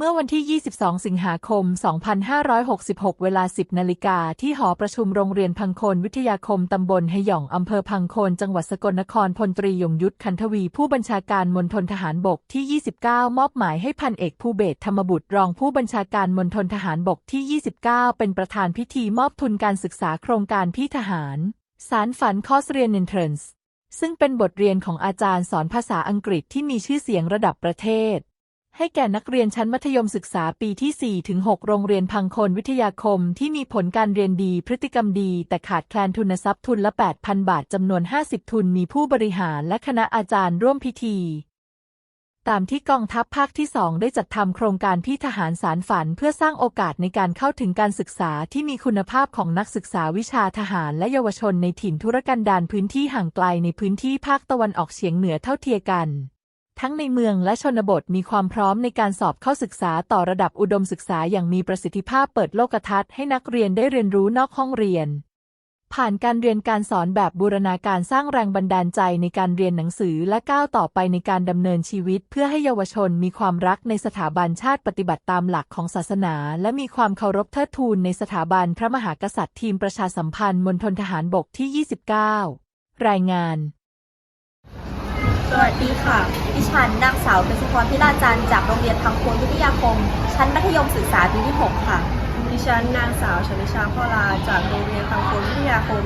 เมื่อวันที่ 22 สิงหาคม 2566 เวลา 10 นาฬิกาที่หอประชุมโรงเรียนพังโคนวิทยาคมตำบลหยองอำเภอพังโคนจังหวัดสกลนครพลตรียงยุทธคันทวี ผู้บัญชาการมณฑลทหารบกที่ 29 มอบหมายให้พันเอกภูเบศธรรมบุตรรองผู้บัญชาการมณฑลทหารบกที่ 29 เป็นประธานพิธีมอบทุนการศึกษาโครงการพี่ทหาร สารฝันคอร์สเรียน Entrance ซึ่งเป็นบทเรียนของอาจารย์สอนภาษาอังกฤษที่มีชื่อเสียงระดับประเทศ ให้แก่นักเรียนชั้นมัธยมศึกษาปีที่ 4 ถึง 6 โรงเรียนพังคนวิทยาคมที่มีผลการเรียนดีพฤติกรรมดี แต่ขาดแคลนทุนทรัพย์ทุนละ 8,000 บาทจำนวน 50 ทุนมีผู้บริหารและคณะอาจารย์ร่วมพิธี ตามที่กองทัพภาคที่ 2 ได้จัดทำโครงการพี่ทหารสารฝันเพื่อสร้างโอกาสในการเข้าถึงการศึกษาที่มีคุณภาพของนักศึกษาวิชาทหารและเยาวชนในถิ่นธุรกันดารพื้นที่ห่างไกลในพื้นที่ภาคตะวันออกเฉียงเหนือเท่าเทียมกัน ทั้งในเมืองและชนบทมีความพร้อมในการสอบเข้าศึกษาต่อระดับอุดมศึกษาอย่างมีประสิทธิภาพเปิดโลกทัศน์ให้นักเรียนได้เรียนรู้นอกห้องเรียน ผ่านการเรียนการสอนแบบบูรณาการสร้างแรงบันดาลใจในการเรียนหนังสือและก้าวต่อไปในการดำเนินชีวิต เพื่อให้เยาวชนมีความรักในสถาบันชาติปฏิบัติตามหลักของศาสนา และมีความเคารพเทิดทูนในสถาบันพระมหากษัตริย์ทีมประชาสัมพันธ์มณฑลทหารบกที่ 29 รายงาน สวัสดีค่ะ ดิฉันนางสาวเป็นสุพรพิลาจันจากโรงเรียนทางโคนวิทยาคม ชั้นมัธยมศึกษาปีที่ 6 ค่ะ ดิฉันนางสาวชนิชาพ่อลาจากโรงเรียนทางคนวิทยาคม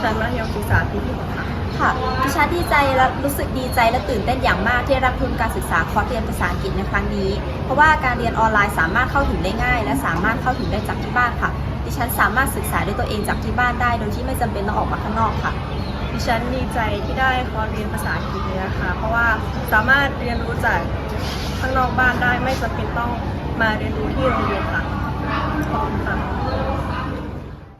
ชั้นมัธยมศึกษาปีที่หกค่ะ ค่ะดิฉันดีใจและรู้สึกดีใจและตื่นเต้นอย่างมากที่ได้รับทุนการศึกษาคอร์สเรียนภาษาอังกฤษในครั้งนี้ เพราะว่าการเรียนออนไลน์สามารถเข้าถึงได้ง่าย และสามารถเข้าถึงได้จากที่บ้านค่ะ ดิฉันสามารถศึกษาด้วยตัวเองจากที่บ้านได้ โดยที่ไม่จำเป็นต้องออกมาข้างนอกค่ะ ดิฉันดีใจที่ได้คอร์สเรียนภาษาอังกฤษนี้นะคะ เพราะว่าสามารถเรียนรู้จากข้างนอกบ้านได้ไม่จำเป็นต้องมาเรียนรู้ที่โรงเรียนค่ะขอบคุณค่ะ